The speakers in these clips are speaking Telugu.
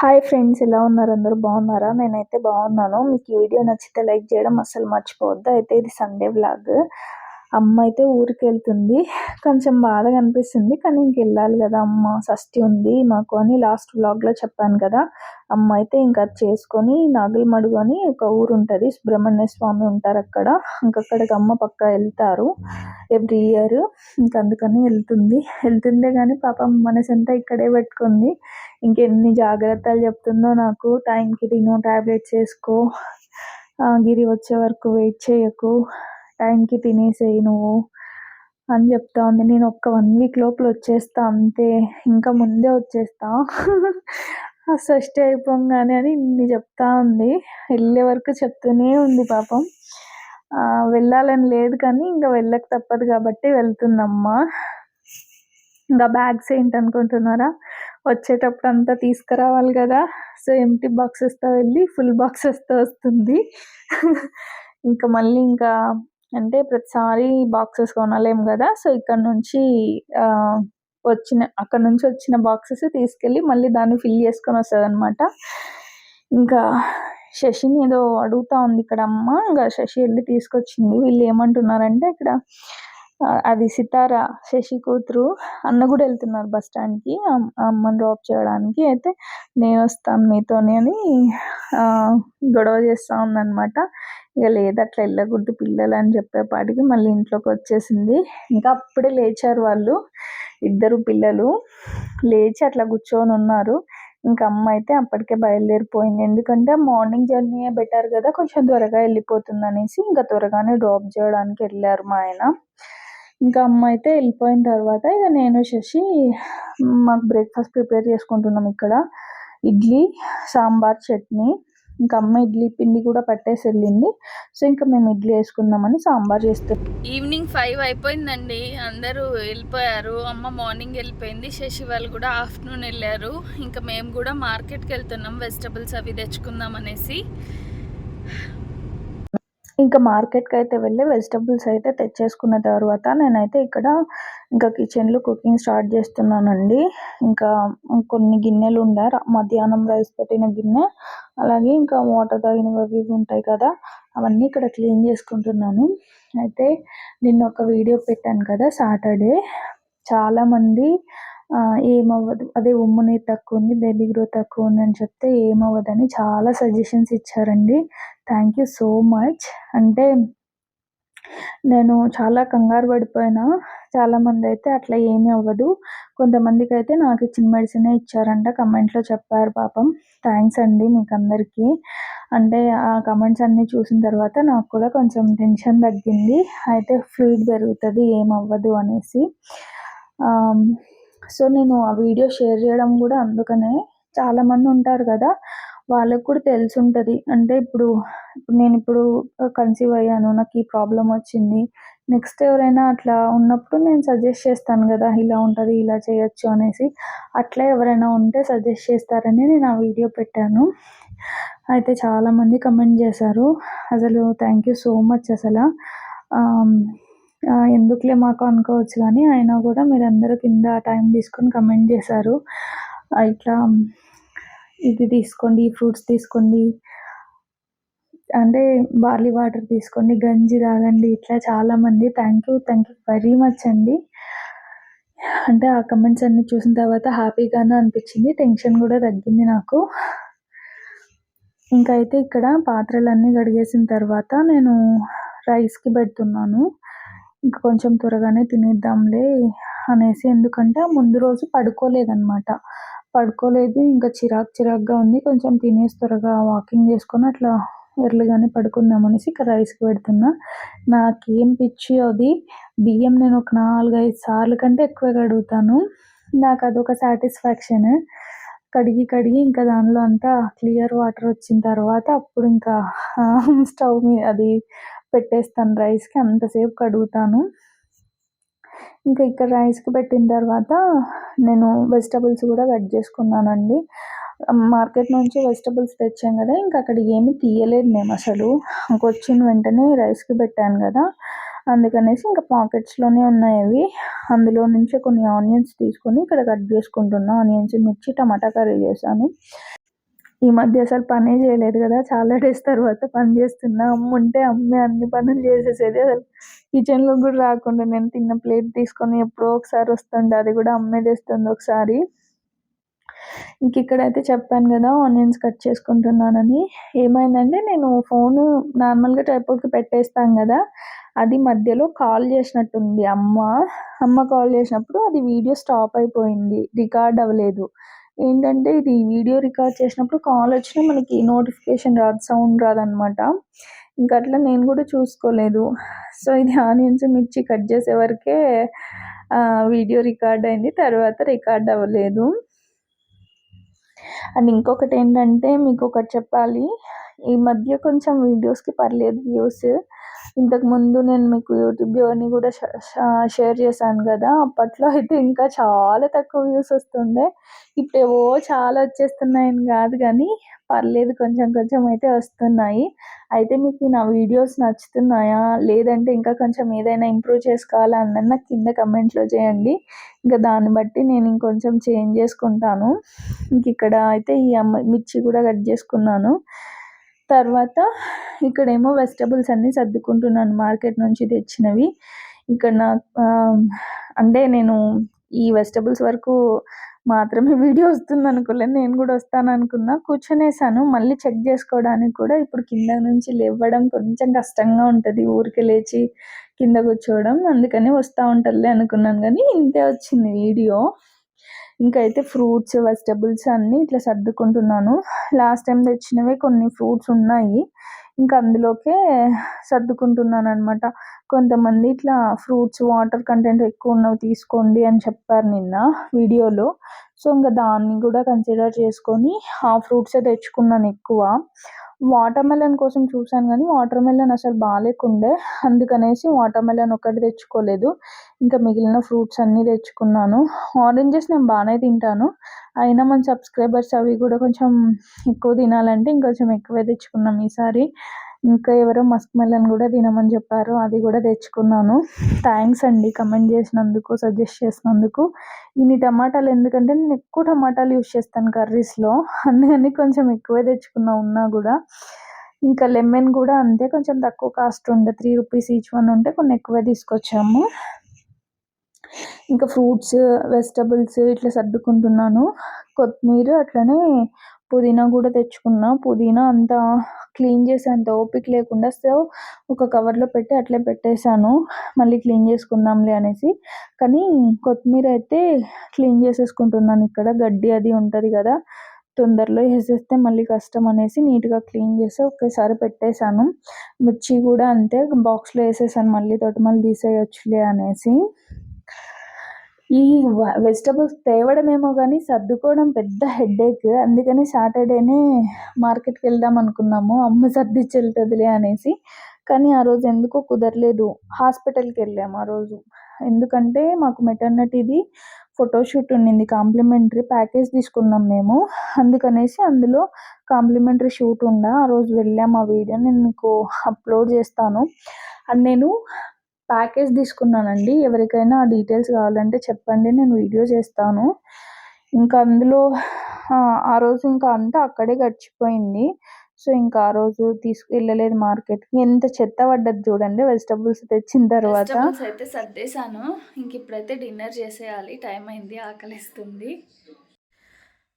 హాయ్ ఫ్రెండ్స్ ఎలా ఉన్నారు? అందరూ బాగున్నారా? నేనైతే బాగున్నాను. మీకు ఈ వీడియో నచ్చితే లైక్ చేయడం అస్సలు మర్చిపోవద్దు. అయితే ఇది సండే వ్లాగ్. అమ్మ అయితే ఊరికి వెళ్తుంది కొంచెం బాధగా అనిపిస్తుంది. కానీ ఇంక వెళ్ళాలి కదా అమ్మ. షష్ఠి ఉంది మాకు అని లాస్ట్ వ్లాగ్లో చెప్పాను కదా. అమ్మ అయితే ఇంకా చేసుకొని నాగలమడుగు అని ఒక ఊరు ఉంటుంది. సుబ్రహ్మణ్య స్వామి ఉంటారు అక్కడ. ఇంకక్కడికి అమ్మ పక్క వెళ్తారు ఎవ్రీ ఇయర్. ఇంకా అందుకని వెళ్తుంది. వెళ్తుందే కానీ పాపం మనసంతా ఇక్కడే పెట్టుకుంది. ఇంకెన్ని జాగ్రత్తలు చెప్తుందో నాకు. టైంకి తిను టాబ్లెట్స్ వేసుకో. గిరి వచ్చే వరకు వెయిట్ చేయకు. టైంకి తినేసేయి నువ్వు అని చెప్తా ఉంది నేను ఒక్క వన్ వీక్ లోపల వచ్చేస్తా అంతే. ఇంకా ముందే వచ్చేస్తా. ఆ అయిపోగానే అని ఇన్ని చెప్తా ఉంది వెళ్ళే వరకు చెప్తూనే ఉంది పాపం. వెళ్ళాలని లేదు కానీ ఇంకా వెళ్ళక తప్పదు కాబట్టి వెళ్తుందమ్మా. ఇంకా బ్యాగ్స్ ఏంటనుకుంటున్నారా? వచ్చేటప్పుడు అంతా తీసుకురావాలి కదా. సో ఎంటీ బాక్సెస్తో వెళ్ళి ఫుల్ బాక్సెస్తో వస్తుంది. ఇంకా మళ్ళీ ఇంకా అంటే ప్రతిసారి బాక్సెస్ కొనలేము కదా? సో ఇక్కడ నుంచి వచ్చిన అక్కడ నుంచి వచ్చిన బాక్సెస్ తీసుకెళ్ళి మళ్ళీ దాన్ని ఫిల్ చేసుకొని వస్తుంది అనమాట ఇంకా శశిని ఏదో అడుగుతా ఉంది ఇక్కడ అమ్మ. ఇంకా శశి వెళ్ళి తీసుకొచ్చింది. వీళ్ళు ఏమంటున్నారంటే ఇక్కడ అది సితార శశి కూతురు అన్న కూడా వెళ్తున్నారు బస్ స్టాండ్కి అమ్మని డ్రాప్ చేయడానికి. అయితే నేను వస్తాను మీతోని అని గొడవ చేస్తూ ఉందన్నమాట. ఇక లేదు అట్లా వెళ్ళకూడదు పిల్లలు అని చెప్పేపాటికి మళ్ళీ ఇంట్లోకి వచ్చేసింది. ఇంకా అప్పుడే లేచారు వాళ్ళు ఇద్దరు పిల్లలు. లేచి అట్లా కూర్చొని ఉన్నారు. ఇంకా అమ్మ అయితే అప్పటికే బయలుదేరిపోయింది. ఎందుకంటే మార్నింగ్ జర్నీ బెటర్ కదా కొంచెం త్వరగా వెళ్ళిపోతుంది అనేసి ఇంకా త్వరగానే డ్రాప్ చేయడానికి వెళ్ళారు మా ఆయన. ఇంకా అమ్మ అయితే వెళ్ళిపోయిన తర్వాత ఇక నేను శశి మాకు బ్రేక్ఫాస్ట్ ప్రిపేర్ చేసుకుంటున్నాం ఇక్కడ. ఇడ్లీ సాంబార్ చట్నీ. ఇంకా అమ్మ ఇడ్లీ పిండి కూడా పట్టేసి వెళ్ళింది. సో ఇంకా మేము ఇడ్లీ వేసుకుందామని సాంబార్ చేస్తాం ఈవినింగ్ ఫైవ్ అయిపోయిందండి. అందరూ వెళ్ళిపోయారు. అమ్మ మార్నింగ్ వెళ్ళిపోయింది. శశి వాళ్ళు కూడా ఆఫ్టర్నూన్ వెళ్ళారు. ఇంకా మేము కూడా మార్కెట్కి వెళ్తున్నాం. వెజిటబుల్స్ అవి తెచ్చుకుందాం అనేసి. ఇంకా మార్కెట్కి అయితే వెళ్ళి వెజిటబుల్స్ అయితే తెచ్చేసుకున్న తర్వాత నేనైతే ఇక్కడ ఇంకా కిచెన్లో కుకింగ్ స్టార్ట్ చేస్తున్నానండి. ఇంకా కొన్ని గిన్నెలు ఉండే మధ్యాహ్నం రైస్ పెట్టిన గిన్నె అలాగే ఇంకా వాటర్ తాగినవి అవి ఉంటాయి కదా అవన్నీ ఇక్కడ క్లీన్ చేసుకుంటున్నాను. అయితే నిన్న ఒక వీడియో పెట్టాను కదా సాటర్డే చాలామంది ఏమవ్వదు అదే ఉమ్ము నీరు తక్కువ ఉంది బేబీ గ్రోత్ తక్కువ ఉంది అని చెప్తే ఏమవ్వదని చాలా సజెషన్స్ ఇచ్చారండి. థ్యాంక్ యూ సో మచ్ అంటే నేను చాలా కంగారు పడిపోయినా. చాలామంది అయితే అట్లా ఏమీ అవ్వదు. కొంతమందికి అయితే నాకు ఇచ్చిన మెడిసినే ఇచ్చారంట. కమెంట్లో చెప్పారు పాపం. థ్యాంక్స్ అండి మీకు అందరికీ అంటే ఆ కమెంట్స్ అన్నీ చూసిన తర్వాత నాకు కూడా కొంచెం టెన్షన్ తగ్గింది. అయితే ఫ్లూయిడ్ పెరుగుతుంది ఏమవ్వదు అనేసి. సో నేను ఆ వీడియో షేర్ చేయడం కూడా అందుకనే. చాలామంది ఉంటారు కదా. వాళ్ళకి కూడా తెలిసి ఉంటుంది అంటే ఇప్పుడు నేను ఇప్పుడు కన్సీవ్ అయ్యాను. నాకు ఈ ప్రాబ్లం వచ్చింది. నెక్స్ట్ ఎవరైనా అట్లా ఉన్నప్పుడు నేను సజెస్ట్ చేస్తాను కదా ఇలా ఉంటుంది ఇలా చేయొచ్చు అనేసి. అట్లా ఎవరైనా ఉంటే సజెస్ట్ చేస్తారని నేను ఆ వీడియో పెట్టాను. అయితే చాలామంది కమెంట్ చేశారు. అసలు థ్యాంక్ యూ సో మచ్ అసలు. ఎందుకులే మాకు అనుకోవచ్చు కానీ అయినా కూడా మీరందరూ కింద టైం తీసుకొని కమెంట్ చేశారు. ఇట్లా ఇది తీసుకోండి ఫ్రూట్స్ తీసుకోండి. అంటే బార్లీ వాటర్ తీసుకోండి గంజి తాగండి ఇట్లా చాలామంది. Thank you thank you very much అండి. అంటే ఆ కమెంట్స్ అన్ని చూసిన తర్వాత హ్యాపీగానే అనిపించింది. టెన్షన్ కూడా తగ్గింది నాకు. ఇంకా అయితే ఇక్కడ పాత్రలన్నీ కడిగేసిన తర్వాత నేను రైస్కి పెడుతున్నాను. ఇంకా కొంచెం త్వరగానే తినేద్దాంలే అనేసి. ఎందుకంటే ముందు రోజు పడుకోలేదన్నమాట. పడుకోలేదు. ఇంకా చిరాకు చిరాకుగా ఉంది. కొంచెం తినేసి త్వరగా వాకింగ్ చేసుకొని అట్లా ఎర్లీగానే పడుకుందాం అనేసి ఇక్కడ రైస్కి పెడుతున్నా. నాకేం పిచ్చి అది. బియ్యం నేను ఒక నాలుగైదు సార్లు కంటే ఎక్కువ కడుగుతాను నాకు అదొక సాటిస్ఫాక్షన్ కడిగి కడిగి ఇంకా దానిలో అంతా క్లియర్ వాటర్ వచ్చిన తర్వాత అప్పుడు ఇంకా స్టవ్ మీద అది పెట్టేస్తాను రైస్కి అంతసేపు కడుగుతాను ఇంకా ఇక్కడ రైస్కి పెట్టిన తర్వాత నేను వెజిటబుల్స్ కూడా కట్ చేసుకున్నానండి. మార్కెట్ నుంచి వెజిటబుల్స్ తెచ్చాం కదా ఇంకా అక్కడ ఏమి తీయలేదు మేము అసలు. వచ్చిన వెంటనే రైస్కి పెట్టాను కదా అందుకనేసి ఇంకా పాకెట్స్లోనే ఉన్నాయి అవి. అందులో నుంచి కొన్ని ఆనియన్స్ తీసుకొని ఇక్కడ కట్ చేసుకుంటున్నా. ఆనియన్స్ మిర్చి టమాటా కర్రీ చేశాను. ఈ మధ్య అసలు పనే చేయలేదు కదా చాలా డేస్ తర్వాత పని చేస్తున్నా. అమ్మ ఉంటే అమ్మే అన్ని పనులు చేసేసేది అసలు. కిచెన్లో కూడా రాకుండా నేను తిన్న ప్లేట్ తీసుకొని ఎప్పుడో ఒకసారి వస్తుండే అది కూడా అమ్మే తెస్తుంది ఒకసారి. ఇంక ఇక్కడైతే చెప్పాను కదా ఆనియన్స్ కట్ చేసుకుంటున్నానని. ఏమైందంటే నేను ఫోన్ నార్మల్గా ట్రైపోర్డ్కి పెట్టేస్తాను కదా అది మధ్యలో కాల్ చేసినట్టుంది అమ్మ. అమ్మ కాల్ చేసినప్పుడు అది వీడియో స్టాప్ అయిపోయింది రికార్డ్ అవ్వలేదు. ఏంటంటే ఇది వీడియో రికార్డ్ చేసినప్పుడు కాల్ వచ్చినా మనకి నోటిఫికేషన్ రాదు సౌండ్ రాదనమాట. ఇంకా అట్లా నేను కూడా చూసుకోలేదు. సో ఇది ఆనియన్స్ మిర్చి కట్ చేసే వరకే వీడియో రికార్డ్ అయింది. తర్వాత రికార్డ్ అవ్వలేదు. అండ్ ఇంకొకటి ఏంటంటే మీకు ఒకటి చెప్పాలి. ఈ మధ్య కొంచెం వీడియోస్కి పర్లేదు వ్యూస్. ఇంతకుముందు నేను మీకు యూట్యూబ్ జర్నీ కూడా షేర్ చేశాను కదా అప్పట్లో అయితే ఇంకా చాలా తక్కువ వ్యూస్ వస్తుండే. ఇప్పుడు ఏవో చాలా వచ్చేస్తున్నాయని కాదు కానీ పర్లేదు కొంచెం కొంచెం అయితే వస్తున్నాయి. అయితే మీకు నా వీడియోస్ నచ్చుతున్నాయా? లేదంటే ఇంకా కొంచెం ఏదైనా ఇంప్రూవ్ చేసుకోవాలా అన్నది నాకు కింద కమెంట్లో చేయండి. ఇంకా దాన్ని బట్టి నేను ఇంకొంచెం చేంజ్ చేసుకుంటాను. ఇంక ఇక్కడ అయితే ఈ అమ్మ మిర్చి కూడా కట్ చేసుకున్నాను. తర్వాత ఇక్కడేమో వెజిటబుల్స్ అన్నీ సర్దుకుంటున్నాను మార్కెట్ నుంచి తెచ్చినవి. ఇక్కడ నాకు అంటే నేను ఈ వెజిటబుల్స్ వరకు మాత్రమే వీడియో వస్తుంది అనుకోలేదు. నేను కూడా వస్తాను అనుకున్నా. కూర్చొనేసాను. మళ్ళీ చెక్ చేసుకోవడానికి కూడా ఇప్పుడు కింద నుంచి లేవడం కొంచెం కష్టంగా ఉంటుంది. ఊరికి లేచి కింద కూర్చోవడం. అందుకని వస్తూ ఉంటుందిలే అనుకున్నాను. కానీ ఇంతే వచ్చింది వీడియో. ఇంకా అయితే ఫ్రూట్స్ వెజిటబుల్స్ అన్నీ ఇట్లా సర్దుకుంటున్నాను. లాస్ట్ టైం తెచ్చినవే కొన్ని ఫ్రూట్స్ ఉన్నాయి. ఇంకా అందులోకే సర్దుకుంటున్నాను అనమాట కొంతమంది ఇట్లా ఫ్రూట్స్ వాటర్ కంటెంట్ ఎక్కువ ఉన్నవి తీసుకోండి అని చెప్పారు నిన్న వీడియోలో. సో ఇంకా దాన్ని కూడా కన్సిడర్ చేసుకొని ఆ ఫ్రూట్సే తెచ్చుకున్నాను ఎక్కువ. వాటర్ మెలన్ కోసం చూశాను కానీ వాటర్ మెలన్ అసలు బాగాలేకుండే అందుకనేసి వాటర్ మెలన్ ఒకటి తెచ్చుకోలేదు. ఇంకా మిగిలిన ఫ్రూట్స్ అన్నీ తెచ్చుకున్నాను. ఆరెంజెస్ నేను బాగానే తింటాను. అయినా మన సబ్స్క్రైబర్స్ అవి కూడా కొంచెం ఎక్కువ తినాలంటే ఇంకొంచెం ఎక్కువే తెచ్చుకున్నాం ఈసారి. ఇంకా ఎవరో మస్క్ మెలన్ కూడా తినమని చెప్పారు. అది కూడా తెచ్చుకున్నాను. థ్యాంక్స్ అండి కమెంట్ చేసినందుకు సజెస్ట్ చేసినందుకు. ఇన్ని టమాటాలు ఎందుకంటే నేను ఎక్కువ టమాటాలు యూస్ చేస్తాను కర్రీస్లో. అందుకని కొంచెం ఎక్కువే తెచ్చుకున్నా ఉన్నా కూడా. ఇంకా లెమన్ కూడా అంతే కొంచెం తక్కువ కాస్ట్ ఉండే త్రీ రూపీస్ ఈచ్ వన్ ఉంటే కొన్ని ఎక్కువే తీసుకొచ్చాము. ఇంకా ఫ్రూట్స్ వెజిటబుల్స్ ఇట్లా సర్దుకుంటున్నాను. కొత్తిమీర అట్లనే పుదీనా కూడా తెచ్చుకున్నా. పుదీనా అంతా క్లీన్ చేసే అంత ఓపిక లేకుండా సో ఒక కవర్లో పెట్టి అట్లే పెట్టేశాను. మళ్ళీ క్లీన్ చేసుకుందాంలే అనేసి. కానీ కొత్తిమీర అయితే క్లీన్ చేసేసుకుంటున్నాను ఇక్కడ. గడ్డి అది ఉంటుంది కదా తొందరలో వేసేస్తే మళ్ళీ కష్టం అనేసి నీట్గా క్లీన్ చేసి ఒకేసారి పెట్టేశాను. మిర్చి కూడా అంతే బాక్స్లో వేసేసాను మళ్ళీ తోట మళ్ళీ తీసేయొచ్చులే అనేసి. ఈ వెజిటబుల్స్ ఏమో కానీ సర్దుకోవడం పెద్ద హెడేక్ అందుకని సాటర్డేనే మార్కెట్కి వెళ్దాం అనుకున్నాము. అమ్మ సర్దిచ్చి వెళ్తుందిలే అనేసి. కానీ ఆ రోజు ఎందుకో కుదరలేదు. హాస్పిటల్కి వెళ్ళాము ఆ రోజు. ఎందుకంటే మాకు మెటర్నిటీది ఫోటోషూట్ ఉండింది. కాంప్లిమెంటరీ ప్యాకేజ్ తీసుకున్నాం మేము. అందుకనేసి అందులో కాంప్లిమెంటరీ షూట్ ఉందా ఆ రోజు వెళ్ళాము ఆ వీడియో. నేను మీకు అప్లోడ్ చేస్తాను. అండ్ నేను ప్యాకేజ్ తీసుకున్నానండి. ఎవరికైనా డీటెయిల్స్ కావాలంటే చెప్పండి నేను వీడియో చేస్తాను. ఇంకా అందులో ఆ రోజు ఇంకా అంతా అక్కడే గడిచిపోయింది. సో ఇంకా ఆ రోజు తీసుకు వెళ్ళలేదు మార్కెట్కి ఎంత చెత్త పడ్డది చూడండి వెజిటబుల్స్ తెచ్చిన తర్వాత. అయితే సర్దేశాను. ఇంక ఇప్పుడైతే డిన్నర్ చేసేయాలి. టైం అయింది ఆకలిస్తుంది.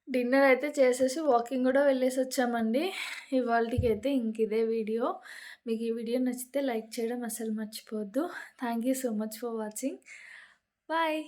డిన్నర్ అయితే చేసేసి వాకింగ్ కూడా వెళ్ళేసి వచ్చామండి. ఇవాళకి అయితే ఇంక ఇదే వీడియో. మీకు ఈ వీడియో నచ్చితే లైక్ చేయడం అసలు మర్చిపోవద్దు. Thank you so much for watching bye